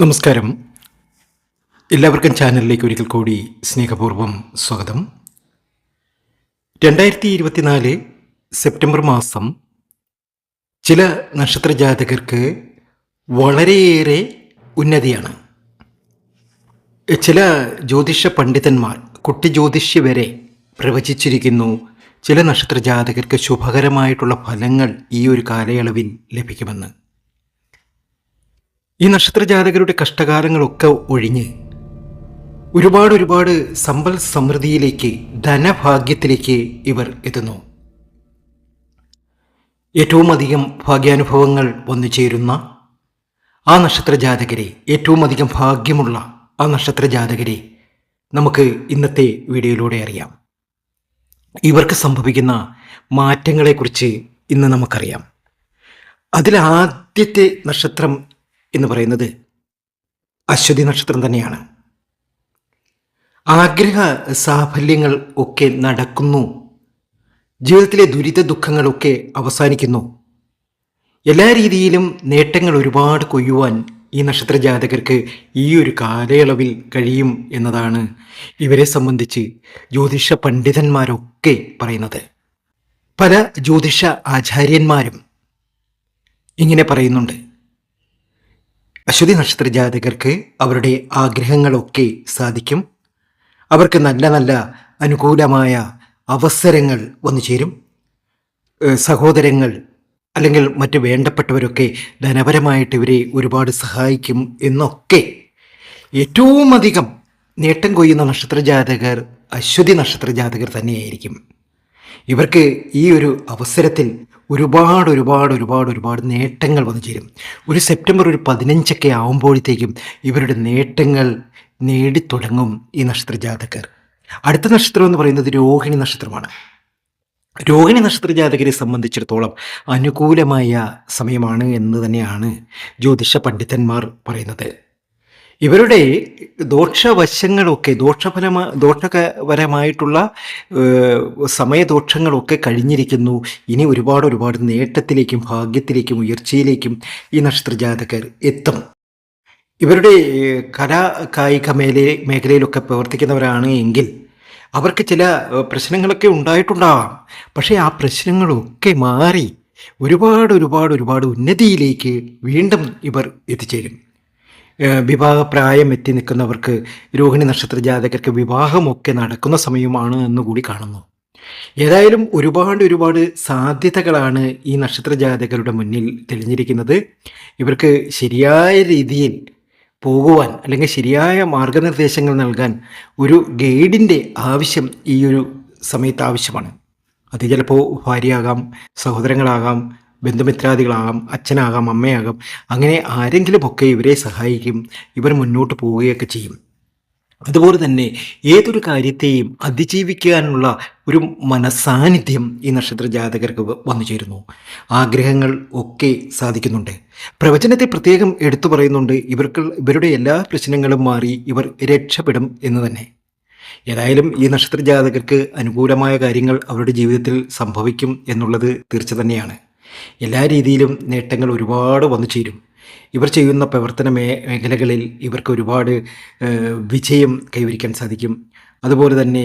നമസ്കാരം. എല്ലാവർക്കും ചാനലിലേക്ക് ഒരിക്കൽ കൂടി സ്നേഹപൂർവം സ്വാഗതം. രണ്ടായിരത്തി ഇരുപത്തിനാല് സെപ്റ്റംബർ മാസം ചില നക്ഷത്ര ജാതകർക്ക് വളരെയേറെ ഉന്നതിയാണ്. ചില ജ്യോതിഷ പണ്ഡിതന്മാർ കുട്ടി ജ്യോതിഷ്യ വരെ പ്രവചിച്ചിരിക്കുന്നു ചില നക്ഷത്ര ജാതകർക്ക് ശുഭകരമായിട്ടുള്ള ഫലങ്ങൾ ഈ ഒരു കാലയളവിൽ ലഭിക്കുമെന്ന്. ഈ നക്ഷത്രജാതകരുടെ കഷ്ടകാലങ്ങളൊക്കെ ഒഴിഞ്ഞ് ഒരുപാട് ഒരുപാട് സമ്പൽ സമൃദ്ധിയിലേക്ക് ധനഭാഗ്യത്തിലേക്ക് ഇവർ എത്തുന്നു. ഏറ്റവും അധികം ഭാഗ്യാനുഭവങ്ങൾ വന്നു ചേരുന്ന ആ നക്ഷത്ര ജാതകരെ ഏറ്റവും അധികം ഭാഗ്യമുള്ള ആ നക്ഷത്ര ജാതകരെ നമുക്ക് ഇന്നത്തെ വീഡിയോയിലൂടെ അറിയാം. ഇവർക്ക് സംഭവിക്കുന്ന മാറ്റങ്ങളെക്കുറിച്ച് ഇന്ന് നമുക്കറിയാം. അതിലാദ്യത്തെ നക്ഷത്രം എന്ന് പറയുന്നത് അശ്വതി നക്ഷത്രം തന്നെയാണ്. ആഗ്രഹ സാഫല്യങ്ങൾ ഒക്കെ നടക്കുന്നു. ജീവിതത്തിലെ ദുരിത ദുഃഖങ്ങളൊക്കെ അവസാനിക്കുന്നു. എല്ലാ രീതിയിലും നേട്ടങ്ങൾ ഒരുപാട് കൊയ്യുവാൻ ഈ നക്ഷത്ര ജാതകർക്ക് ഈ ഒരു കാലയളവിൽ കഴിയും എന്നതാണ് ഇവരെ സംബന്ധിച്ച് ജ്യോതിഷ പണ്ഡിതന്മാരൊക്കെ പറയുന്നത്. പല ജ്യോതിഷ ആചാര്യന്മാരും ഇങ്ങനെ പറയുന്നുണ്ട്. അശ്വതി നക്ഷത്ര ജാതകർക്ക് അവരുടെ ആഗ്രഹങ്ങളൊക്കെ സാധിക്കും. അവർക്ക് നല്ല നല്ല അനുകൂലമായ അവസരങ്ങൾ വന്നു ചേരും. സഹോദരങ്ങൾ അല്ലെങ്കിൽ മറ്റ് വേണ്ടപ്പെട്ടവരൊക്കെ ധനപരമായിട്ട് ഇവരെ ഒരുപാട് സഹായിക്കും എന്നൊക്കെ ഏറ്റവും അധികം നേട്ടം കൊയ്യുന്ന നക്ഷത്ര ജാതകർ അശ്വതി നക്ഷത്ര ജാതകർ തന്നെയായിരിക്കും. ഇവർക്ക് ഈ ഒരു അവസരത്തിൽ ഒരുപാട് ഒരുപാട് ഒരുപാട് ഒരുപാട് നേട്ടങ്ങൾ വന്നു ചേരും. ഒരു സെപ്റ്റംബർ ഒരു പതിനഞ്ചൊക്കെ ആവുമ്പോഴത്തേക്കും ഇവരുടെ നേട്ടങ്ങൾ നേടിത്തുടങ്ങും ഈ നക്ഷത്ര ജാതകർ അടുത്ത നക്ഷത്രം എന്ന് പറയുന്നത് രോഹിണി നക്ഷത്രമാണ്. രോഹിണി നക്ഷത്ര ജാതകരെ സംബന്ധിച്ചിടത്തോളം അനുകൂലമായ സമയമാണ് എന്ന് തന്നെയാണ് ജ്യോതിഷ പണ്ഡിതന്മാർ പറയുന്നത്. ഇവരുടെ ദോഷവശങ്ങളൊക്കെ ദോഷഫലമാ ദോഷകരമായിട്ടുള്ള സമയദോഷങ്ങളൊക്കെ കഴിഞ്ഞിരിക്കുന്നു. ഇനി ഒരുപാട് ഒരുപാട് നേട്ടത്തിലേക്കും ഭാഗ്യത്തിലേക്കും ഉയർച്ചയിലേക്കും ഈ നക്ഷത്രജാതകർ എത്തും. ഇവരുടെ കലാ കായിക മേലെ മേഖലയിലൊക്കെ പ്രവർത്തിക്കുന്നവരാണ് എങ്കിൽ അവർക്ക് ചില പ്രശ്നങ്ങളൊക്കെ ഉണ്ടായിട്ടുണ്ടാവാം. പക്ഷേ ആ പ്രശ്നങ്ങളൊക്കെ മാറി ഒരുപാട് ഒരുപാട് ഒരുപാട് ഉന്നതിയിലേക്ക് വീണ്ടും ഇവർ എത്തിച്ചേരും. വിവാഹപ്രായം എത്തി നിൽക്കുന്നവർക്ക് രോഹിണി നക്ഷത്ര ജാതകർക്ക് വിവാഹമൊക്കെ നടക്കുന്ന സമയമാണ് എന്നുകൂടി കാണുന്നു. ഏതായാലും ഒരുപാട് ഒരുപാട് സാധ്യതകളാണ് ഈ നക്ഷത്ര ജാതകരുടെ മുന്നിൽ തെളിഞ്ഞിരിക്കുന്നത്. ഇവർക്ക് ശരിയായ രീതിയിൽ പോകുവാൻ അല്ലെങ്കിൽ ശരിയായ മാർഗനിർദ്ദേശങ്ങൾ നൽകാൻ ഒരു ഗൈഡിന്റെ ആവശ്യം ഈ ഒരു സമയത്ത് ആവശ്യമാണ്. അത് ചിലപ്പോൾ ഭാര്യയാകാം സഹോദരങ്ങളാകാം ബന്ധുമിത്രാദികളാകാം അച്ഛനാകാം അമ്മയാകാം അങ്ങനെ ആരെങ്കിലും ഒക്കെ ഇവരെ സഹായിക്കും ഇവർ മുന്നോട്ട് പോവുകയൊക്കെ ചെയ്യും. അതുപോലെ തന്നെ ഏതൊരു കാര്യത്തെയും അതിജീവിക്കാനുള്ള ഒരു മനസാന്നിധ്യം ഈ നക്ഷത്ര ജാതകർക്ക് വന്നു ചേരുന്നു. ആഗ്രഹങ്ങൾ ഒക്കെ സാധിക്കുന്നുണ്ട്. പ്രവചനത്തെ പ്രത്യേകം എടുത്തു പറയുന്നുണ്ട് ഇവർക്ക് ഇവരുടെ എല്ലാ പ്രശ്നങ്ങളും മാറി ഇവർ രക്ഷപ്പെടും എന്ന് തന്നെ. ഏതായാലും ഈ നക്ഷത്ര ജാതകർക്ക് അനുകൂലമായ കാര്യങ്ങൾ അവരുടെ ജീവിതത്തിൽ സംഭവിക്കും എന്നുള്ളത് തീർച്ച തന്നെയാണ്. എല്ലാ രീതിയിലും നേട്ടങ്ങൾ ഒരുപാട് വന്നു ചേരും. ഇവർ ചെയ്യുന്ന പ്രവർത്തന മേ മേഖലകളിൽ ഇവർക്ക് ഒരുപാട് വിജയം കൈവരിക്കാൻ സാധിക്കും. അതുപോലെ തന്നെ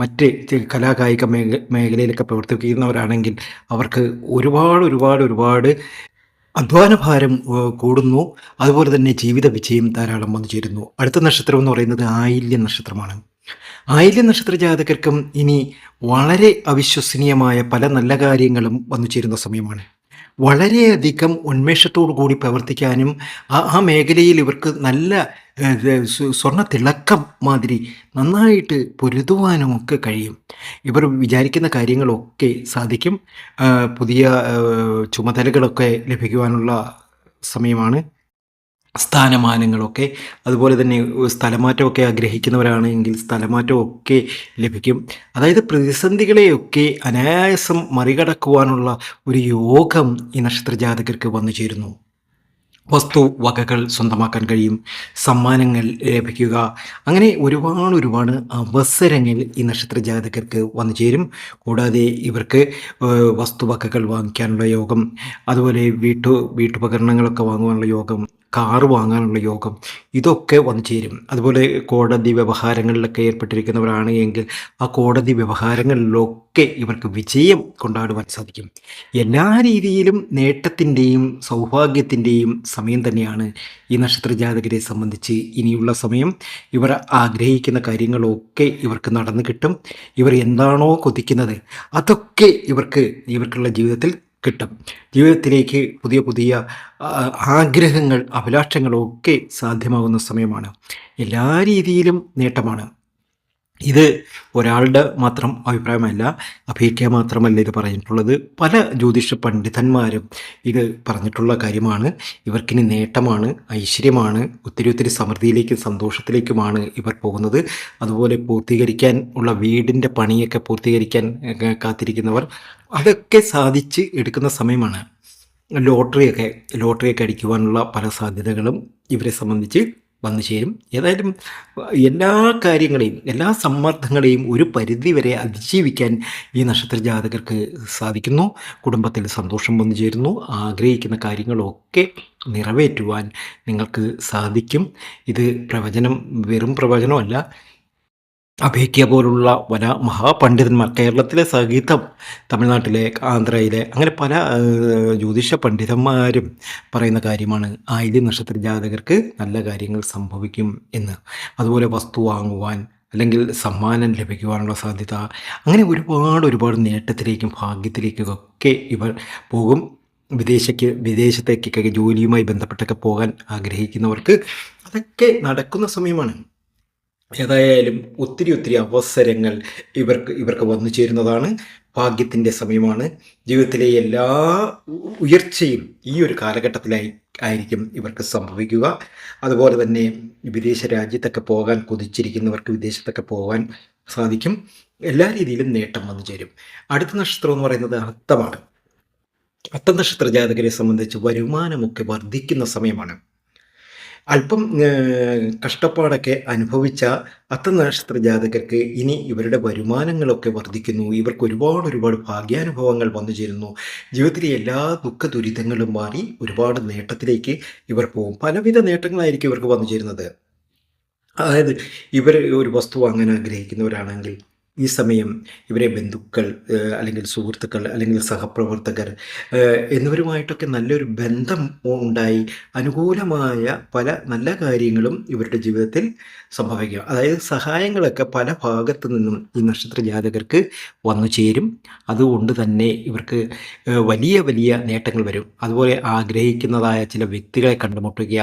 മറ്റ് കലാകായിക മേഖ മേഖലയിലൊക്കെ പ്രവർത്തിക്കുന്നവരാണെങ്കിൽ അവർക്ക് ഒരുപാട് ഒരുപാട് ഒരുപാട് അധ്വാനഭാരം ഭാരം കൂടുന്നു. അതുപോലെ തന്നെ ജീവിത വിജയം ധാരാളം വന്നു ചേരുന്നു. അടുത്ത നക്ഷത്രം എന്ന് പറയുന്നത് ആയില്യ നക്ഷത്രമാണ്. ആയില്യ നക്ഷത്ര ജാതകർക്കും ഇനി വളരെ അവിശ്വസനീയമായ പല നല്ല കാര്യങ്ങളും വന്നു ചേരുന്ന സമയമാണ്. വളരെയധികം ഉന്മേഷത്തോടു കൂടി പ്രവർത്തിക്കാനും ആ മേഖലയിൽ ഇവർക്ക് നല്ല സ്വർണ തിളക്കം മാതിരി നന്നായിട്ട് പൊരുതുവാനും ഒക്കെ കഴിയും. ഇവർ വിചാരിക്കുന്ന കാര്യങ്ങളൊക്കെ സാധിക്കും. പുതിയ ചുമതലകളൊക്കെ ലഭിക്കുവാനുള്ള സമയമാണ്. സ്ഥാനമാനങ്ങളൊക്കെ അതുപോലെ തന്നെ സ്ഥലമാറ്റമൊക്കെ ആഗ്രഹിക്കുന്നവരാണെങ്കിൽ സ്ഥലമാറ്റമൊക്കെ ലഭിക്കും. അതായത് പ്രതിസന്ധികളെയൊക്കെ അനായാസം മറികടക്കുവാനുള്ള ഒരു യോഗം ഈ നക്ഷത്രജാതകർക്ക് വന്നു ചേരുന്നു. വസ്തു വകകൾ സ്വന്തമാക്കാൻ കഴിയും സമ്മാനങ്ങൾ ലഭിക്കുക അങ്ങനെ ഒരുപാട് ഒരുപാട് അവസരങ്ങൾ ഈ നക്ഷത്ര ജാതകർക്ക് വന്നു ചേരും. കൂടാതെ ഇവർക്ക് വസ്തുവകകൾ വാങ്ങിക്കാനുള്ള യോഗം അതുപോലെ വീട്ടു വീട്ടുപകരണങ്ങളൊക്കെ വാങ്ങുവാനുള്ള യോഗം കാറ് വാങ്ങാനുള്ള യോഗം ഇതൊക്കെ വന്നു ചേരും അതുപോലെ കോടതി വ്യവഹാരങ്ങളിലൊക്കെ ഏർപ്പെട്ടിരിക്കുന്നവരാണ് എങ്കിൽ ആ കോടതി വ്യവഹാരങ്ങളിലൊക്കെ ഇവർക്ക് വിജയം കൊണ്ടാടുവാൻ സാധിക്കും. എല്ലാ രീതിയിലും നേട്ടത്തിന്റെയും സൗഭാഗ്യത്തിന്റെയും സമയം തന്നെയാണ് ഈ നക്ഷത്ര ജാതകരെ സംബന്ധിച്ച് ഇനിയുള്ള സമയം. ഇവർ ആഗ്രഹിക്കുന്ന കാര്യങ്ങളൊക്കെ ഇവർക്ക് നടന്നു കിട്ടും. ഇവർ എന്താണോ കൊതിക്കുന്നത് അതൊക്കെ ഇവർക്ക് ഇവർക്കുള്ള ജീവിതത്തിൽ കിട്ടും. ജീവിതത്തിലേക്ക് പുതിയ പുതിയ ആഗ്രഹങ്ങൾ അഭിലാഷങ്ങളൊക്കെ സാധ്യമാകുന്ന സമയമാണ്. എല്ലാ രീതിയിലും നേട്ടമാണ്. ഇത് ഒരാളുടെ മാത്രം അഭിപ്രായമല്ല അഭിയ്ക്ക മാത്രമല്ല ഇത് പറഞ്ഞിട്ടുള്ളത്. പല ജ്യോതിഷ പണ്ഡിതന്മാരും ഇത് പറഞ്ഞിട്ടുള്ള കാര്യമാണ്. ഇവർക്കിനി നേട്ടമാണ് ഐശ്വര്യമാണ് ഒത്തിരി ഒത്തിരി സമൃദ്ധിയിലേക്കും സന്തോഷത്തിലേക്കുമാണ് ഇവർ പോകുന്നത്. അതുപോലെ പൂർത്തീകരിക്കാൻ ഉള്ള വീടിന്റെ പണിയൊക്കെ പൂർത്തീകരിക്കാൻ കാത്തിരിക്കുന്നവർ അതൊക്കെ സാധിച്ച് എടുക്കുന്ന സമയമാണ്. ലോട്ടറിയൊക്കെ ലോട്ടറിയൊക്കെ അടിക്കുവാനുള്ള പല സാധ്യതകളും ഇവരെ സംബന്ധിച്ച് വന്നു ചേരും. ഏതായാലും എല്ലാ കാര്യങ്ങളെയും എല്ലാ സമ്മർദ്ദങ്ങളെയും ഒരു പരിധിവരെ അതിജീവിക്കാൻ ഈ നക്ഷത്ര ജാതകർക്ക് സാധിക്കുന്നു. കുടുംബത്തിൽ സന്തോഷം വന്നു ചേരുന്നു. ആഗ്രഹിക്കുന്ന കാര്യങ്ങളൊക്കെ നിറവേറ്റുവാൻ നിങ്ങൾക്ക് സാധിക്കും. ഇത് പ്രവചനം വെറും പ്രവചനമല്ല അഭേക്യ പോലുള്ള വന മഹാപണ്ഡിതന്മാർ കേരളത്തിലെ സംഗീതം തമിഴ്നാട്ടിലെ ആന്ധ്രയിലെ അങ്ങനെ പല ജ്യോതിഷ പണ്ഡിതന്മാരും പറയുന്ന കാര്യമാണ് ആയില്യ നക്ഷത്ര ജാതകർക്ക് നല്ല കാര്യങ്ങൾ സംഭവിക്കും എന്ന്. അതുപോലെ വസ്തു വാങ്ങുവാൻ അല്ലെങ്കിൽ സമ്മാനം ലഭിക്കുവാനുള്ള സാധ്യത. അങ്ങനെ ഒരുപാട് ഒരുപാട് നേട്ടത്തിലേക്കും ഭാഗ്യത്തിലേക്കും ഒക്കെ ഇവർ പോകും. വിദേശയ്ക്ക് വിദേശത്തേക്കൊക്കെ ജോലിയുമായി ബന്ധപ്പെട്ടൊക്കെ പോകാൻ ആഗ്രഹിക്കുന്നവർക്ക് അതൊക്കെ നടക്കുന്ന സമയമാണ്. ഏതായാലും ഒത്തിരി ഒത്തിരി അവസരങ്ങൾ ഇവർക്ക് ഇവർക്ക് വന്നു ചേരുന്നതാണ്. ഭാഗ്യത്തിന്റെ സമയമാണ്. ജീവിതത്തിലെ എല്ലാ ഉയർച്ചയും ഈ ഒരു കാലഘട്ടത്തിലായി ആയിരിക്കും ഇവർക്ക് സംഭവിക്കുക. അതുപോലെ തന്നെ വിദേശ രാജ്യത്തൊക്കെ പോകാൻ കൊതിച്ചിരിക്കുന്നവർക്ക് വിദേശത്തൊക്കെ പോകാൻ സാധിക്കും. എല്ലാ രീതിയിലും നേട്ടം വന്നു ചേരും. അടുത്ത നക്ഷത്രം എന്ന് പറയുന്നത് അത്തമാണ്. അത്ത നക്ഷത്ര ജാതകരെ സംബന്ധിച്ച് വരുമാനമൊക്കെ വർദ്ധിക്കുന്ന സമയമാണ്. അല്പം കഷ്ടപ്പാടൊക്കെ അനുഭവിച്ച അത്ത നക്ഷത്ര ജാതകർക്ക് ഇനി ഇവരുടെ വരുമാനങ്ങളൊക്കെ വർദ്ധിക്കുന്നു. ഇവർക്ക് ഒരുപാട് ഒരുപാട് ഭാഗ്യാനുഭവങ്ങൾ വന്നു ചേരുന്നു. ജീവിതത്തിലെ എല്ലാ ദുഃഖ ദുരിതങ്ങളും മാറി ഒരുപാട് നേട്ടത്തിലേക്ക് ഇവർ പോകും. പലവിധ നേട്ടങ്ങളായിരിക്കും ഇവർക്ക് വന്നു ചേരുന്നത്. അതായത് ഇവർ ഒരു വസ്തു വാങ്ങാൻ ആഗ്രഹിക്കുന്നവരാണെങ്കിൽ ഈ സമയം ഇവരെ ബന്ധുക്കൾ അല്ലെങ്കിൽ സുഹൃത്തുക്കൾ അല്ലെങ്കിൽ സഹപ്രവർത്തകർ എന്നിവരുമായിട്ടൊക്കെ നല്ലൊരു ബന്ധം ഉണ്ടായി. അനുകൂലമായ പല നല്ല കാര്യങ്ങളും ഇവരുടെ ജീവിതത്തിൽ സംഭവിക്കുക. അതായത് സഹായങ്ങളൊക്കെ പല ഭാഗത്തു നിന്നും ഈ നക്ഷത്ര ജാതകർക്ക് വന്നു ചേരും. അതുകൊണ്ട് തന്നെ ഇവർക്ക് വലിയ വലിയ നേട്ടങ്ങൾ വരും. അതുപോലെ ആഗ്രഹിക്കുന്നതായ ചില വ്യക്തികളെ കണ്ടുമുട്ടുക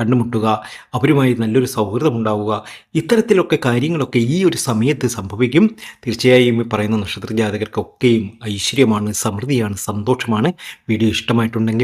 കണ്ടുമുട്ടുക അവരുമായി നല്ലൊരു സൗഹൃദമുണ്ടാവുക ഇത്തരത്തിലൊക്കെ കാര്യങ്ങളൊക്കെ ഈ ഒരു സമയത്ത് സംഭവിക്കും. തീർച്ചയായും ഈ പറയുന്ന നക്ഷത്ര ജാതകർക്കൊക്കെയും ഐശ്വര്യമാണ് സമൃദ്ധിയാണ് സന്തോഷമാണ്. വീഡിയോ ഇഷ്ടമായിട്ടുണ്ടെങ്കിൽ